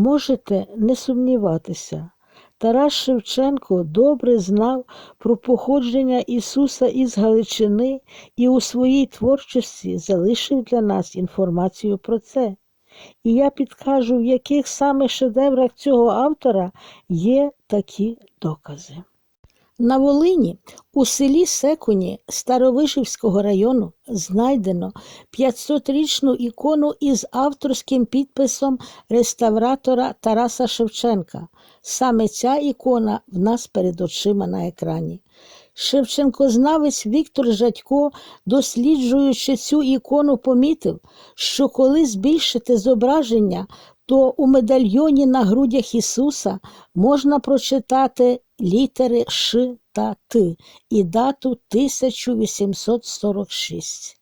Можете не сумніватися. Тарас Шевченко добре знав про походження Ісуса із Галичини і у своїй творчості залишив для нас інформацію про це. І я підкажу, в яких саме шедеврах цього автора є такі докази. На Волині у селі Секуні Старовишівського району знайдено 500-річну ікону із авторським підписом реставратора Тараса Шевченка. Саме ця ікона в нас перед очима на екрані. Шевченкознавець Віктор Жадько, досліджуючи цю ікону, помітив, що коли збільшити зображення, то у медальйоні на грудях Ісуса можна прочитати літери Ш та Т і дату 1846.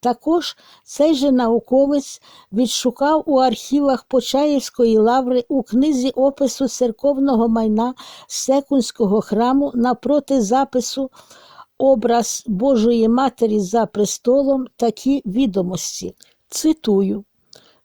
Також цей же науковець відшукав у архівах Почаївської лаври у книзі опису церковного майна Секунського храму напроти запису образ Божої Матері за престолом такі відомості. Цитую.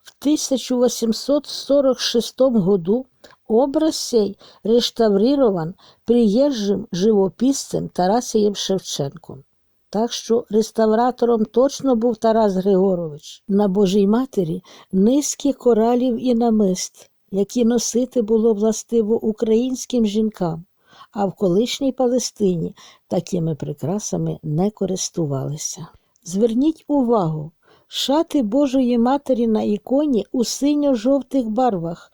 В 1846 году образ сей реставрирован приезжим живописцем Тарасієм Шевченком. Так що реставратором точно був Тарас Григорович. На Божій Матері низки коралів і намист, які носити було властиво українським жінкам, а в колишній Палестині такими прикрасами не користувалися. Зверніть увагу, шати Божої Матері на іконі у синьо-жовтих барвах,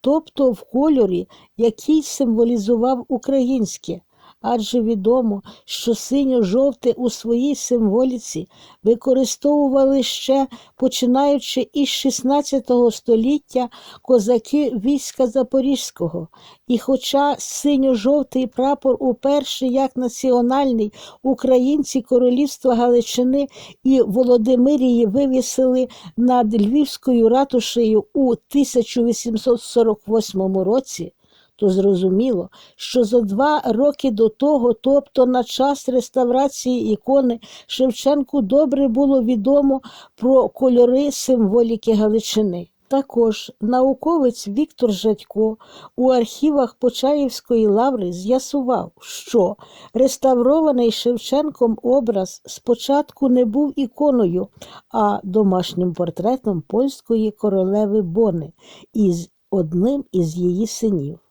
тобто в кольорі, який символізував українське, адже відомо, що синьо-жовте у своїй символіці використовували ще починаючи із 16 століття козаки війська Запорізького. І хоча синьо-жовтий прапор уперше як національний українці королівства Галичини і Володимирії вивісили над Львівською ратушею у 1848 році, то зрозуміло, що за два роки до того, тобто на час реставрації ікони, Шевченку добре було відомо про кольори символіки Галичини. Також науковець Віктор Жадько у архівах Почаївської лаври з'ясував, що реставрований Шевченком образ спочатку не був іконою, а домашнім портретом польської королеви Бони із одним із її синів.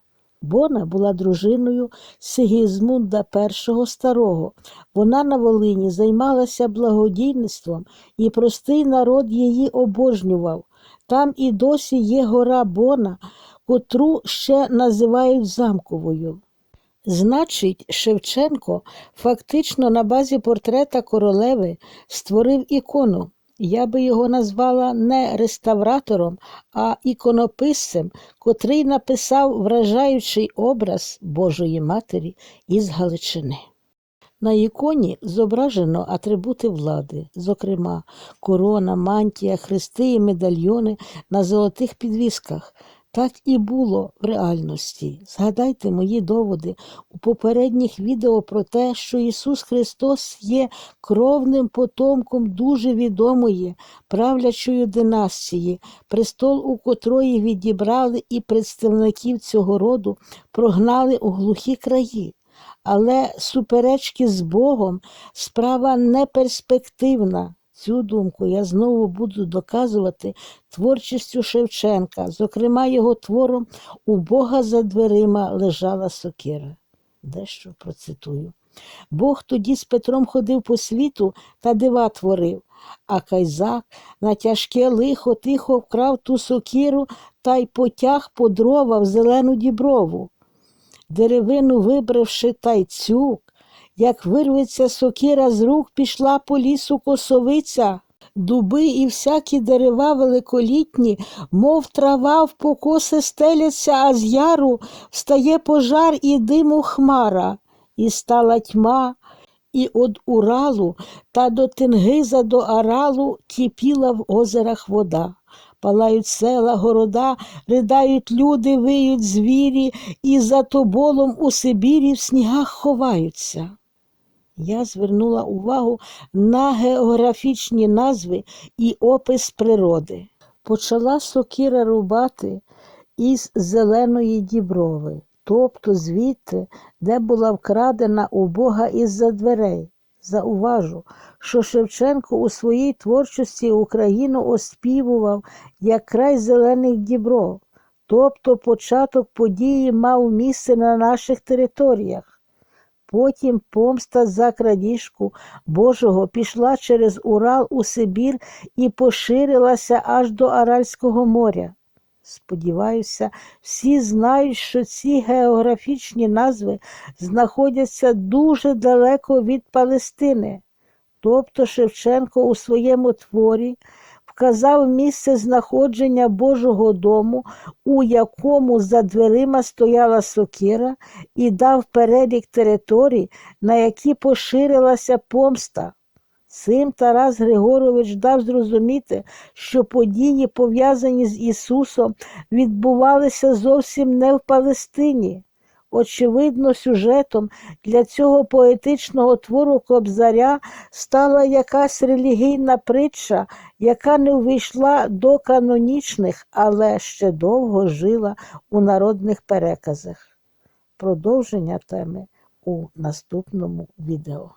Бона була дружиною Сигізмунда І Старого. Вона на Волині займалася благодійництвом, і простий народ її обожнював. Там і досі є гора Бона, котру ще називають замковою. Значить, Шевченко фактично на базі портрета королеви створив ікону. Я би його назвала не реставратором, а іконописцем, котрий написав вражаючий образ Божої Матері із Галичини. На іконі зображено атрибути влади, зокрема, корона, мантія, хрести і медальйони на золотих підвісках. Так і було в реальності. Згадайте мої доводи у попередніх відео про те, що Ісус Христос є кровним потомком дуже відомої правлячої династії, престол у котрої відібрали і представників цього роду прогнали у глухі краї. Але суперечки з Богом справа неперспективна. Цю думку я знову буду доказувати творчістю Шевченка, зокрема, його твором У Бога за дверима лежала сокира. Дещо процитую. Бог тоді з Петром ходив по світу та дива творив, а Кайзак на тяжке лихо тихо вкрав ту сокиру та й потяг по дрова в зелену діброву. Деревину вибравши та й цюк, як вирветься сокира з рук, пішла по лісу косовиця, дуби і всякі дерева великолітні, мов трава в покоси стеляться, а з яру встає пожар і диму хмара, і стала тьма, і од Уралу та до Тенгиза до Аралу кипіла в озерах вода. Палають села, города, ридають люди, виють звірі, і за тоболом у Сибірі в снігах ховаються. Я звернула увагу на географічні назви і опис природи. Почала сокира рубати, із зеленої діброви, тобто звідти, де була вкрадена у Бога із-за дверей. Зауважу, що Шевченко у своїй творчості Україну оспівував як край зелених дібров, тобто початок події мав місце на наших територіях. Потім помста за крадіжку Божого пішла через Урал у Сибір і поширилася аж до Аральського моря. Сподіваюся, всі знають, що ці географічні назви знаходяться дуже далеко від Палестини. Тобто Шевченко у своєму творі вказав місце знаходження Божого дому, у якому за дверима стояла сокира, і дав перелік територій, на які поширилася помста. Цим Тарас Григорович дав зрозуміти, що події, пов'язані з Ісусом, відбувалися зовсім не в Палестині. Очевидно, сюжетом для цього поетичного твору Кобзаря стала якась релігійна притча, яка не увійшла до канонічних, але ще довго жила у народних переказах. Продовження теми у наступному відео.